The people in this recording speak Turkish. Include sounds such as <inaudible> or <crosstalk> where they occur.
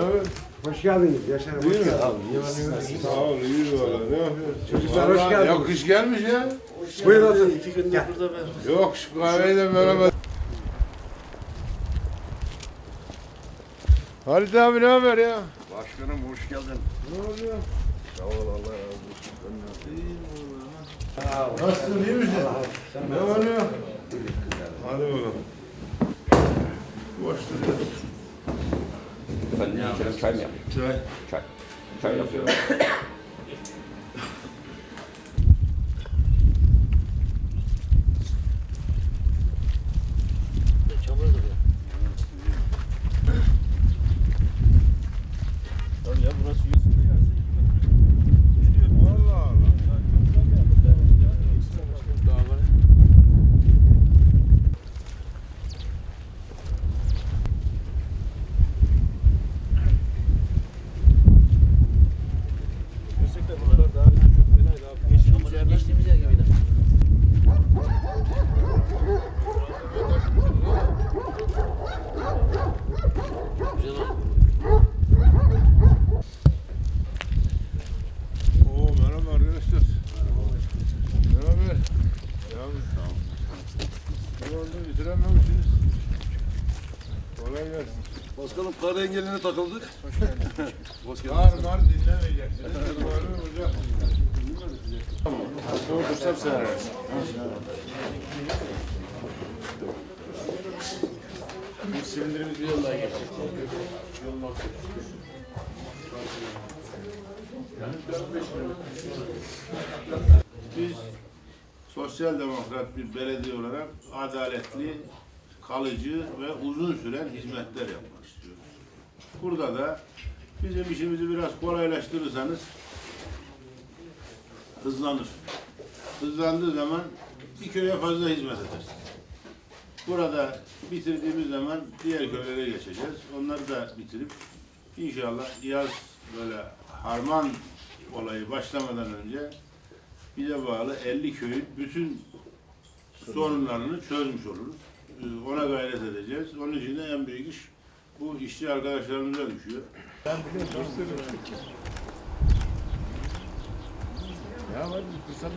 Haber? Hoş geldiniz Yaşar. Hoş geldiniz. Sağ ol, iyi valla. Ne yapıyorsun? Çocuklar hoş geldiniz. Ya kış gelmiş ya. Buyurun oturun. İki gündür burada ben. Yok şu kahveyi de merhaba. Halit abi ne haber ya? Başkanım hoş geldin. Ne oluyor? Sağ ol Allah razı olsun. Ben ne yapayım? Nasılsın iyi misin? Ne oluyor? Hadi bakalım. Try, me out. Try. Try it out. <coughs> <coughs> <coughs> Oldu bitirememişsiniz? Kolay gelsin. Başkanım kar engeline takıldık. Hoş geldiniz. <laughs> Var var dinlemeyeceksiniz. Var mı hocam? Soğutursam sever. Bir silindirimiz bir yoldan geçecek. Biz sosyal demokrat bir belediye olarak adaletli, kalıcı ve uzun süren hizmetler yapmak istiyoruz. Burada da bizim işimizi biraz kolaylaştırırsanız hızlanır. Hızlandığı zaman bir köye fazla hizmet eder. Burada bitirdiğimiz zaman diğer köylere geçeceğiz. Onları da bitirip inşallah yaz böyle harman olayı başlamadan önce bize bağlı 50 köyün bütün sorunlarını çözmüş oluruz. Ee, Ona gayret edeceğiz. Onun için de en büyük iş bu işçi arkadaşlarımıza düşüyor. Ya ben fırsatı